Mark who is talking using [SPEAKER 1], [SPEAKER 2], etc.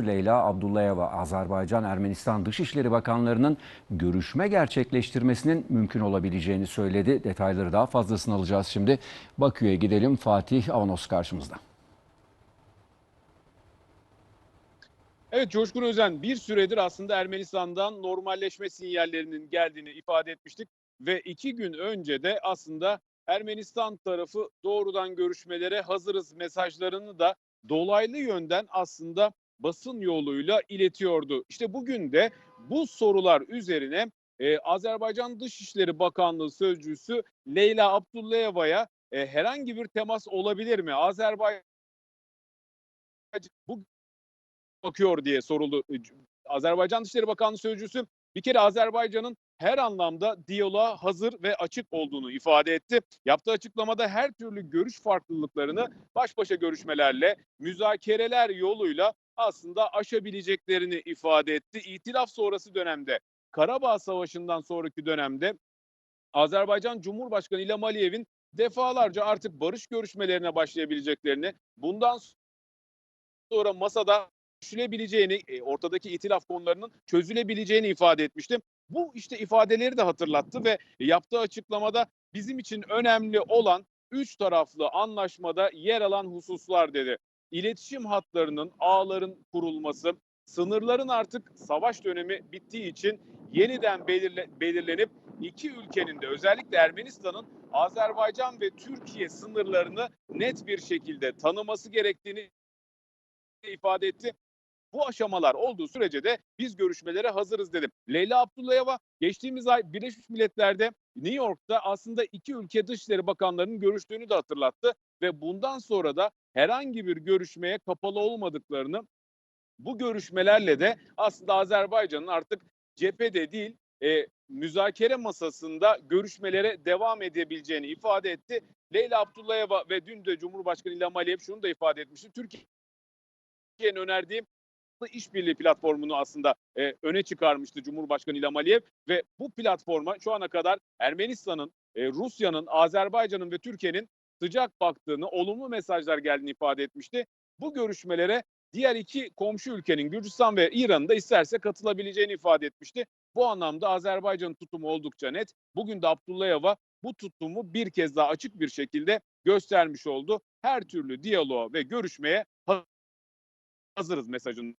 [SPEAKER 1] Leyla Abdullayeva, Azerbaycan Ermenistan Dışişleri Bakanlarının görüşme gerçekleştirmesinin mümkün olabileceğini söyledi. Detayları daha fazlasını alacağız şimdi. Bakü'ye gidelim. Fatih Avanos karşımızda.
[SPEAKER 2] Evet Coşkun Özen bir süredir aslında Ermenistan'dan normalleşme sinyallerinin geldiğini ifade etmiştik. Ve iki gün önce de aslında Ermenistan tarafı doğrudan görüşmelere hazırız mesajlarını da dolaylı yönden aslında basın yoluyla iletiyordu. İşte bugün de bu sorular üzerine e, Azerbaycan Dışişleri Bakanlığı Sözcüsü Leyla Abdullayeva'ya e, herhangi bir temas olabilir mi? Azerbaycan bu bakıyor diye soruldu. Azerbaycan Dışişleri Bakanlığı Sözcüsü bir kere Azerbaycan'ın her anlamda diyaloğa hazır ve açık olduğunu ifade etti. Yaptığı açıklamada her türlü görüş farklılıklarını baş başa görüşmelerle, müzakereler yoluyla aslında aşabileceklerini ifade etti. İtilaf sonrası dönemde, Karabağ Savaşı'ndan sonraki dönemde Azerbaycan Cumhurbaşkanı İlham Aliyev'in defalarca artık barış görüşmelerine başlayabileceklerini, bundan sonra masada düşülebileceğini, e, ortadaki itilaf konularının çözülebileceğini ifade etmiştim. Bu işte ifadeleri de hatırlattı ve yaptığı açıklamada bizim için önemli olan üç taraflı anlaşmada yer alan hususlar dedi. İletişim hatlarının, ağların kurulması, sınırların artık savaş dönemi bittiği için yeniden belirle, belirlenip iki ülkenin de özellikle Ermenistan'ın Azerbaycan ve Türkiye sınırlarını net bir şekilde tanıması gerektiğini ifade etti. Bu aşamalar olduğu sürece de biz görüşmelere hazırız dedim. Leyla Abdullayeva geçtiğimiz ay Birleşmiş Milletler'de New York'ta aslında iki ülke dışişleri bakanlarının görüştüğünü de hatırlattı ve bundan sonra da herhangi bir görüşmeye kapalı olmadıklarını bu görüşmelerle de aslında Azerbaycan'ın artık cephede değil e, müzakere masasında görüşmelere devam edebileceğini ifade etti. Leyla Abdullayeva ve dün de Cumhurbaşkanı İlham Aliyev şunu da ifade etmişti. Türkiye'nin önerdiği işbirliği platformunu aslında e, öne çıkarmıştı Cumhurbaşkanı İlham Aliyev ve bu platforma şu ana kadar Ermenistan'ın, e, Rusya'nın, Azerbaycan'ın ve Türkiye'nin sıcak baktığını, olumlu mesajlar geldiğini ifade etmişti. Bu görüşmelere diğer iki komşu ülkenin Gürcistan ve İran'ın da isterse katılabileceğini ifade etmişti. Bu anlamda Azerbaycan'ın tutumu oldukça net. Bugün de Abdullayeva bu tutumu bir kez daha açık bir şekilde göstermiş oldu. Her türlü diyaloğa ve görüşmeye hazırız mesajını